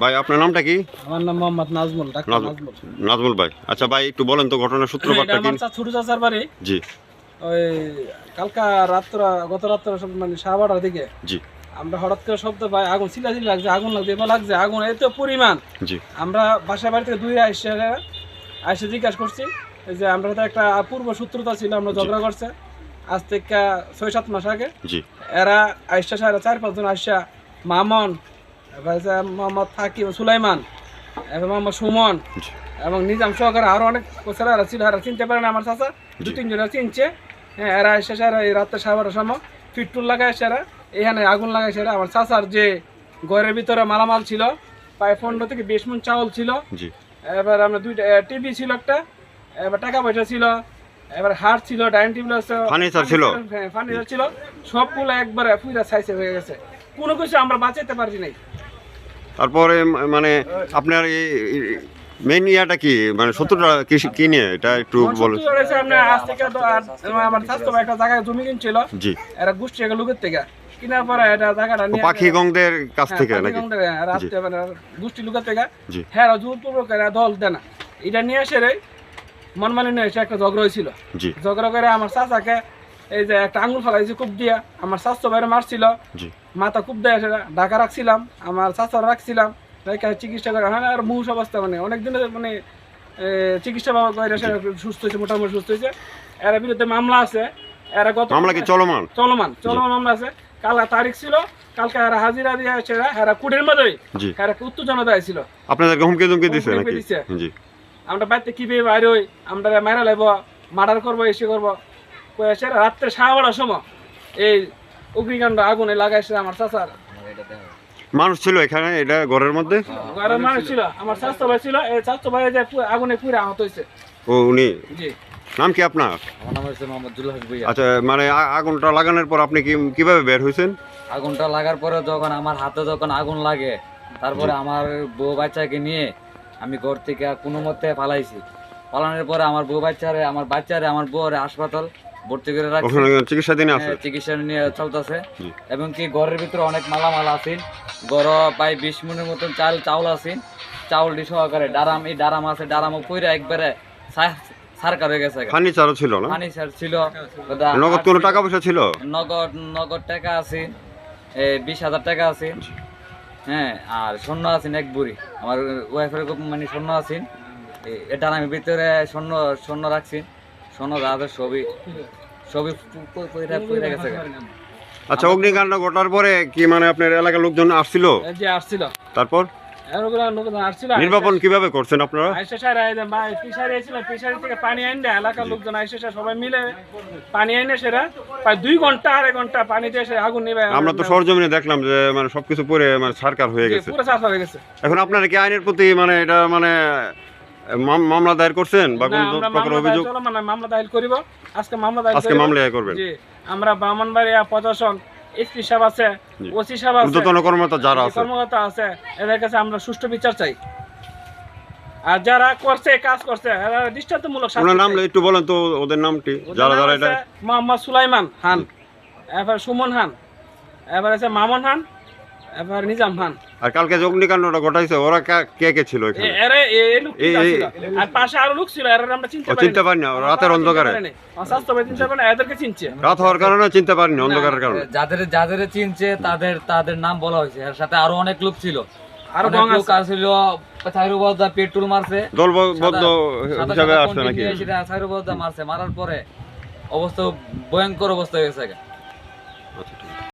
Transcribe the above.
ভাই আপনার নামটা কি? আমার নাম মোহাম্মদ নাজমুল ডাক্তার নাজমুল। নাজমুল ভাই। আচ্ছা ভাই একটু বলেন তো ঘটনার সূত্রপাতটা কি? ছোট চাচার বাড়ি। জি। ওই কালকা রাত্র গত রাত্র সব মানে সাড়ে দিকে। জি। আমরা হঠাৎ করে শব্দ পাই আগুন চিলাচিলি লাগছে আগুন লাগছে এবার লাগছে আগুন এত পরিমাণ। জি। আমরা বাসা বাড়ি থেকে দুই আইসে আইসে জিজ্ঞাসা করছি এই যে আমরা তো একটা পূর্ব সূত্রতা ছিল আমরা ঝগড়া করছে। আজ থেকে ছয় সাত মাস আগে জি। এরা আইসা সারা চার পাঁচজন আইসা মামন মোহাম্মদ থাকিম সুলাইমান এবং মোহাম্মদ সুমন এবং নিজাম সহকারে আরও অনেক ছিল এরা চিনতে পারে না আমার চাচা। দু জি। তিনজনে চিনছে। হ্যাঁ এরা এসে সারা এই রাত্রে সাড়ে বারোটার সময় ফিটটুল লাগায় এখানে আগুন লাগায় আমার চাচার যে ঘরের ভিতরে মালামাল ছিল প্রায় পনেরো থেকে বিশ মন চাউল ছিল। এবার আমরা দুইটা টিভি ছিল একটা এবার টাকা পয়সা ছিল এবার হাট ছিল ডাইনিং টেবিল Furniture ছিল? ফার্নিচার ছিল। সবগুলো একবারে পুরা সাইজে হয়ে গেছে। কোনো কিছু আমরা বাঁচাতে পারি নাই। তারপরে মানে আপনার এই মেইন ইয়াটা কি? মানে শত্রুটা কি কি নিয়ে? এটা একটু বলেন সত্যি আজ থেকে আমার স্বাস্থ্য একটা জায়গায় জমি কিনছিল। জি। এরা গোষ্ঠী থেকে। কেনার পরে এটা জায়গাটা নিয়ে পাখি গংদের কাছ হ্যাঁ, থেকে নাকি? গন্ধে, হ্যাঁ, মানে গোষ্ঠী লোকের থেকে। হ্যাঁ জোরপূর্বক এরা দল দেয় না। এটা নিয়ে এসে রে মনমালিন্য এসে একটা ঝগড়া হয়েছিল। ঝগড়া করে আমার চাচাকে এই যে একটা আঙুল ফেলাইছে খুব দিয়া। আমার স্বাস্থ্য বাইরে মারছিল। মাথা খুব দেয় সেটা ঢাকা রাখছিলাম। আমার চাচার রাখছিলাম। চিকিৎসা করে হ্যাঁ আর মুহূর্ষ অবস্থা মানে অনেক দিনের মানে চিকিৎসা বাবা করে সে সুস্থ হয়েছে মোটামুটি সুস্থ হয়েছে। এর বিরুদ্ধে মামলা আছে। এরা গত মামলা কি চলমান? চলমান চলমান মামলা আছে। কালা তারিখ ছিল। কালকে এরা হাজিরা দিয়ে সেরা এরা। কুটের মধ্যে জি। এরা উত্তেজনা দেয় ছিল। আপনাদেরকে হুমকি দুমকি দিছে নাকি? জি। আমরা বাড়িতে কি পেয়ে বাইরে হই? আমরা মারা লাইব মার্ডার করব এসে করব। রাত্রে সাড়ে বারোটার সময়। এই অগ্নিকাণ্ড আগুনে লাগাইছে আমার চাচার। মানুষ ছিল এখানে এটা ঘরের মধ্যে? ঘরের মানুষ ছিল আমার স্বাস্থ্য ভাই ছিল এই স্বাস্থ্য ভাই যে আগুনে পুরে আহত হয়েছে ও উনি? জি। নাম কি আপনার? আমার নাম হচ্ছে মোহাম্মদ জুল হক ভুইয়া। আচ্ছা মানে আগুনটা লাগানোর পর আপনি কি কীভাবে বের হয়েছেন আগুনটা লাগার পরে যখন আমার হাতে যখন আগুন লাগে তারপরে আমার বউ বাচ্চাকে নিয়ে আমি ঘর থেকে কোনো মতে পালাইছি। পালানোর পরে আমার বউ বাচ্চারে আমার বাচ্চারে আমার বউরে হাসপাতাল ভর্তি করে রাখছি। চিকিৎসা দিনে আছে হ্যাঁ, চিকিৎসা নিয়ে চলতেছে। এবং কি ঘরের ভিতরে অনেক মালামাল আছে। গড় প্রায় বিশ মনের মতন চাল চাউল আছে। চাউলটি সহকারে ডারাম এই ডারাম আছে ডারামও পইরা একবারে সারকার হয়ে গেছে ফার্নিচারও ছিল না? পানি ছিল। নগদ কোনো টাকা পয়সা ছিল? নগদ নগদ টাকা আছে। বিশ হাজার টাকা আছে। হ্যাঁ আর স্বর্ণ আছেন এক বুড়ি। আমার ওয়াইফের মানে স্বর্ণ আছেন এ- এটা আমি ভিতরে স্বর্ণ স্বর্ণ রাখছি। পু- পইরা পইরা গেছে আচ্ছা অগ্নিকাণ্ড ঘটার পরে কি মানে আপনার এলাকার লোকজন আসছিল? যে আসছিল। তারপর? এরগুলো লোকজন আসছিল নির্বাপন কীভাবে করছেন আপনারা? আইসে সারা এই যে মা- ফিশারি ছিল ফিশারি থেকে পানি আইন দেয়। এলাকার লোকজন আইসে সবাই মিলে পানি আইনে সেরা প্রায় দুই ঘণ্টা আড়াই ঘণ্টা পানি দিয়ে সে আগুন নিবে আমরা তো সরজমিনে দেখলাম যে মানে সবকিছু পরে মানে সরকার হয়ে গেছে। পুরো হয়ে গেছে। এখন আপনারা কি আইনের প্রতি মানে এটা মানে মামলা দায়ের করছেন বা কোনো প্রকার অভিযোগ? চলমান, মামলা দায়ের করিব। আজকে মামলা দায়ের আজকে মামলা দায়ের করবেন? জি আমরা ব্রাহ্মণবাড়িয়া প্রশাসন এসপি সাহেব আছে ওসি সাহেব আছে ঊর্ধ্বতন কর্মকর্তা যারা আছে। কর্মকর্তা আছে এদের কাছে আমরা সুষ্ঠু বিচার চাই। আর যারা করছে কাজ করছে এরা দৃষ্টান্তমূলক শাস্তি নাম। একটু বলেন তো ওদের নামটি। যারা যারা এটা মোহাম্মদ সুলাইমান খান। এবার সুমন খান। এবার আছে মামুন খান। এবার নিজাম খান। আর কালকে যে অগ্নিকাণ্ডটা ঘটাইছে ওরা কে কে ছিল এখানে? এ- এই লোক আর পাশে আরও লোক ছিল আমরা চিনতে পারি চিনতে পারিনি রাতের অন্ধকারে। স্বাস্থ্য চিনতে পারি না এদেরকে চিনছে। রাত হওয়ার কারণে চিনতে পারিনি অন্ধকারের কারণে। যাদের যাদের চিনছে তাদের তাদের নাম বলা হয়েছে। এর সাথে আরও অনেক লোক ছিল। আরও লোক চাইরুবদা পেট্রোল মারছে। দলবদ্ধ হিসাবে আসছে নাকি? সেটা মারছে। মারার পরে অবস্থা ভয়ঙ্কর অবস্থা হয়ে গেছে আচ্ছা, ঠিক আছে।